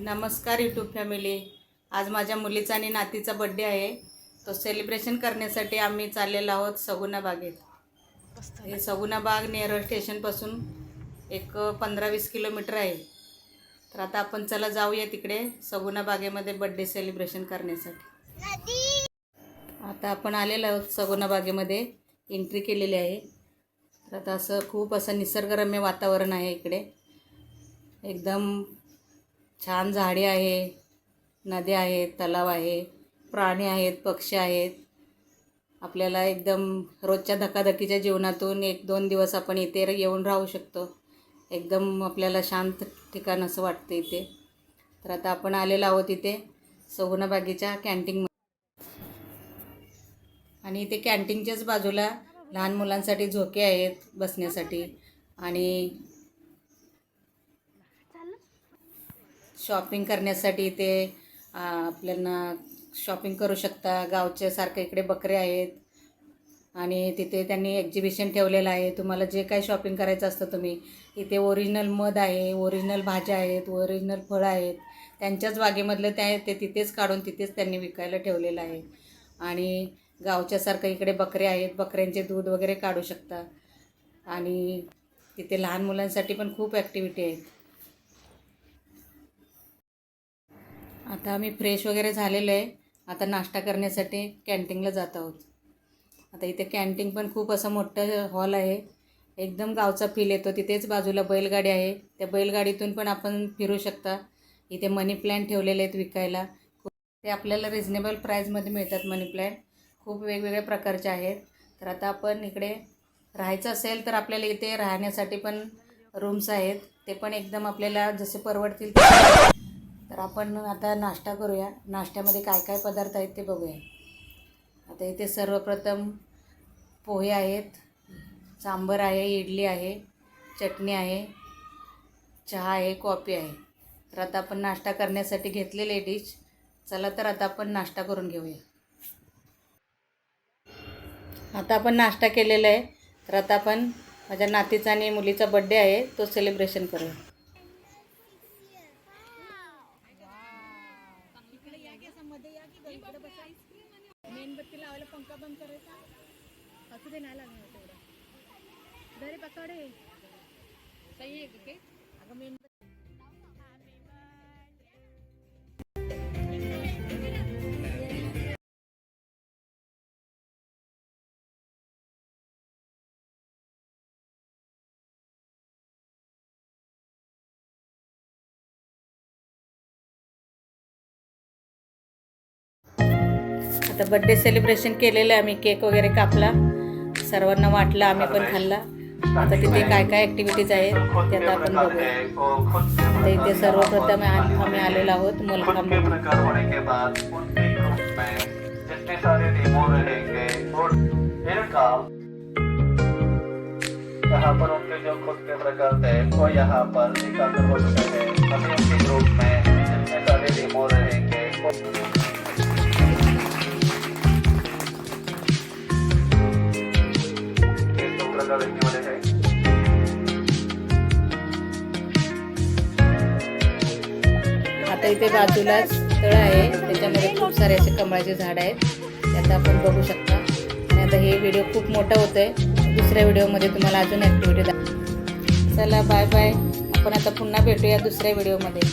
नमस्कार YouTube family आज माझ्या मुलीचा आणि नातीचा बड्डे आहे. तो सेलिब्रेशन करण्यासाठी आम्ही चाललेलो आहोत सगुणा बागेत. हे सगुणा बाग नेरळ स्टेशनपासून एक पंधरा वीस किलोमीटर आहे. तर आता आपण चला जाऊया तिकडे सगुणा बागेमध्ये बड्डे सेलिब्रेशन करण्यासाठी. आता आपण आलेलो आहोत सगुणा बागेमध्ये. एंट्री केलेली आहे. तर आता असं खूप असं निसर्गरम्य वातावरण आहे इकडे. एकदम छान झाडे आहे नद्या आहेत तलाव आहे प्राणी आहेत पक्षी आहेत. आपल्याला एकदम रोजच्या धकाधकीच्या जीवनातून एक दोन दिवस आपण इथे येऊन राहू शकतो. एकदम आपल्याला शांत ठिकाण असं वाटतं इथे. तर आता आपण आलेलो आहोत इथे सगुणाबागेच्या कॅन्टीन आणि इथे कॅन्टीनच्याच बाजूला लहान मुलांसाठी झोके आहेत बसण्यासाठी. आणि शॉपिंग करण्यासाठी इथे आपल्याला शॉपिंग करू शकता. गावच्या सारखं इकडे बकरे आहेत. आणि तिथे त्यांनी एक्झिबिशन ठेवलेलं आहे. तुम्हाला जे काही शॉपिंग करायचं असतं तुम्ही. इथे ओरिजिनल मध आहे ओरिजिनल भाज्या आहेत ओरिजिनल फळं आहेत. त्यांच्याच बागेमधलं त्या ते तिथेच काढून तिथेच त्यांनी विकायला ठेवलेलं आहे. आणि गावच्यासारखं इकडे बकरे आहेत. बकऱ्यांचे दूध वगैरे काढू शकता. आणि तिथे लहान मुलांसाठी पण खूप ॲक्टिव्हिटी आहेत. आता आम्ही फ्रेश वगैरे झालेलो आहे. आता नाश्ता करण्यासाठी कॅन्टीनला जात आहोत. आता इथे कॅन्टीन पण खूप असं मोठं हॉल आहे. एकदम गावचा फील येतो. तिथेच बाजूला बैलगाडी आहे. त्या बैलगाडीतून पण आपण फिरू शकता. इथे मनी प्लॅन्ट ठेवलेले आहेत विकायला. ते आपल्याला रिजनेबल प्राईजमध्ये मिळतात मनी प्लॅन्ट खूप वेगवेगळ्या प्रकारचे आहेत. तर आता आपण इकडे राहायचं असेल तर आपल्याला इथे राहण्यासाठी पण रूम्स आहेत. ते पण एकदम आपल्याला जसे परवडतील तर आपण आता नाश्ता करूया. नाश्त्यामध्ये काय काय पदार्थ आहेत ते बघूया. आता इथे सर्वप्रथम पोहे आहेत सांबर आहे इडली आहे चटणी आहे चहा आहे कॉफी आहे. तर आता आपण नाश्ता करण्यासाठी घेतलेले डिश. चला तर आता आपण नाश्ता करून घेऊया. आता आपण नाश्ता केलेला आहे. तर आता आपण माझ्या नातीचा आणि मुलीचा बड्डे आहे तो सेलिब्रेशन करूया. मेणबत्ती लावायला पंखा बंद करायचा. असू दे नाही लागणार तेवढं. दरे पकडे. सही आहे का अगं मेन आता बड्डे सेलिब्रेशन केलेलं आहे. आम्ही केक वगैरे कापला. सर्वांना वाटला आम्ही पण खाल्ला. आता तिथे काय काय ॲक्टिव्हिटीज आहेत ते आता आपण बघूया. आता इथे सर्वप्रथम आम्ही आलेलो आहोत मलखांब प्रकार होने के बाद उनके ग्रुप में जितने सारे डेमो रहेंगे और इनका यहाँ पर उनके जो खुद के प्रकार थे वो यहाँ पर एकाग्र हो चुके हैं अभी उनके ग्रुप में आता इथे बाजूलाच तळ आहे. त्याच्यामध्ये खूप सारे असे कमळाचे झाड आहेत. त्याचा आपण बघू शकता. आणि आता हे व्हिडिओ खूप मोठा होतं आहे दुसऱ्या व्हिडिओमध्ये तुम्हाला अजून ॲक्टिव्हिटी दाख चला बाय बाय आपण आता पुन्हा भेटूया दुसऱ्या व्हिडिओमध्ये